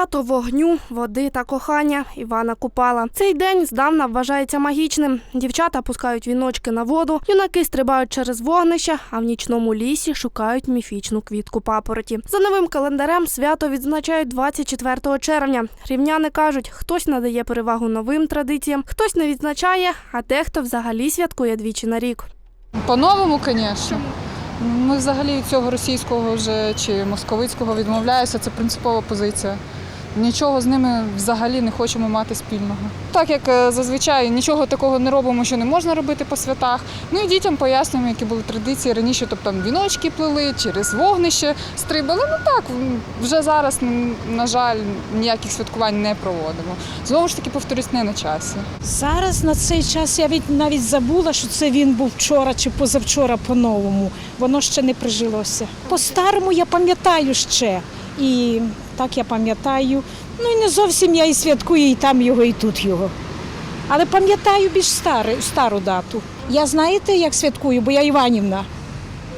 Свято вогню, води та кохання Івана Купала. Цей день здавна вважається магічним. Дівчата пускають віночки на воду, юнаки стрибають через вогнище, а в нічному лісі шукають міфічну квітку папороті. За новим календарем свято відзначають 24 червня. Рівняни кажуть, хтось надає перевагу новим традиціям, хтось не відзначає, а дехто взагалі святкує двічі на рік. По-новому, звісно. Ми взагалі від цього російського вже чи московицького відмовляємося, це принципова позиція. Нічого з ними взагалі не хочемо мати спільного. Так як е, зазвичай нічого такого не робимо, що не можна робити по святах. Ну і дітям пояснюємо, які були традиції раніше, тобто там віночки плели, через вогнище стрибали. Ну так, вже зараз, на жаль, ніяких святкувань не проводимо. Знову ж таки, повторюсь, не на часі. Зараз на цей час я навіть забула, що це він був вчора чи позавчора по-новому. Воно ще не прижилося. По-старому я пам'ятаю ще. І так я пам'ятаю. Ну і не зовсім я і святкую, і там його, і тут його. Але пам'ятаю більш стару, стару дату. Я знаєте, як святкую, бо я Іванівна.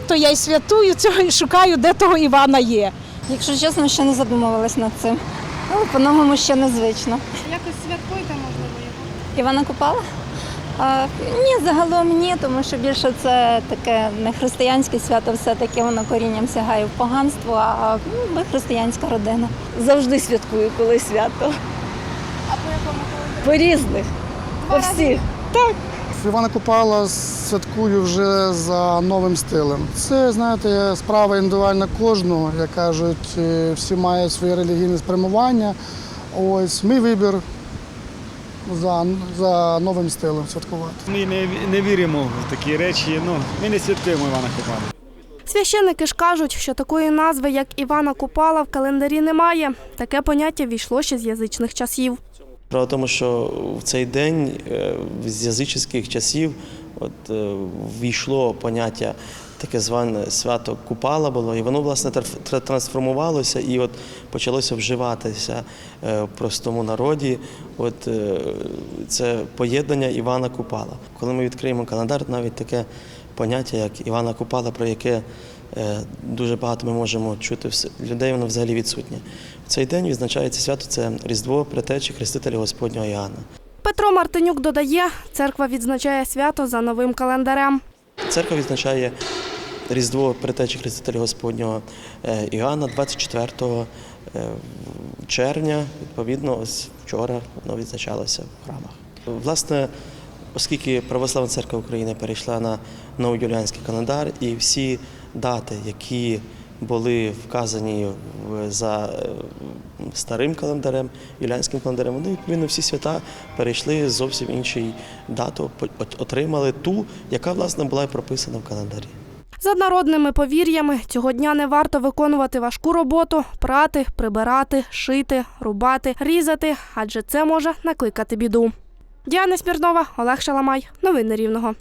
То я й святую цього і шукаю, де того Івана є. Якщо чесно, ще не задумувалась над цим. Ну, по-новому ще незвично. Якось святкуйте, можливо, його. Івана Купала? А, ні, загалом ні, тому що більше це таке не християнське свято, все-таки воно корінням сягає в поганство, а ну, ми християнська родина. Завжди святкую, коли свято. А по якому По різних, по всіх. Івана Купала святкую вже за новим стилем. Це, знаєте, справа індивідуальна кожного, як кажуть, е, всі мають своє релігійне спрямування. Ось мій вибір за, за новим стилем святкувати. Ми не, не віримо в такі речі. Ну, ми не святкуємо Івана Купала. Священники ж кажуть, що такої назви, як Івана Купала, в календарі немає. Таке поняття війшло ще з язичних часів. Справа в тому, що в цей день е, з язичних часів от, е, війшло поняття таке зване свято Купала було, і воно власне тр- тр- трансформувалося і от почалося вживатися е, в простому народі. От е, це поєднання Івана Купала. Коли ми відкриємо календар, навіть таке поняття, як Івана Купала, про яке е, дуже багато ми можемо чути людей, воно взагалі відсутнє. В цей день відзначається свято це Різдво Претечі Хрестителя Господнього Іоанна. Петро Мартинюк додає, церква відзначає свято за новим календарем. Церква відзначає Різдво Претечі Хрестителя Господнього е, Іоанна 24 е, червня. Відповідно, ось вчора воно відзначалося в храмах. Власне, оскільки Православна церква України перейшла на новоюліанський календар, і всі дати, які були вказані за е, старим календарем, юліанським календарем, вони відповідно всі свята перейшли зовсім іншої дати, по- отримали ту, яка власне була і прописана в календарі. За народними повір'ями, цього дня не варто виконувати важку роботу, прати, прибирати, шити, рубати, різати, адже це може накликати біду. Діана Смірнова, Олег Шаламай. Новини Рівного.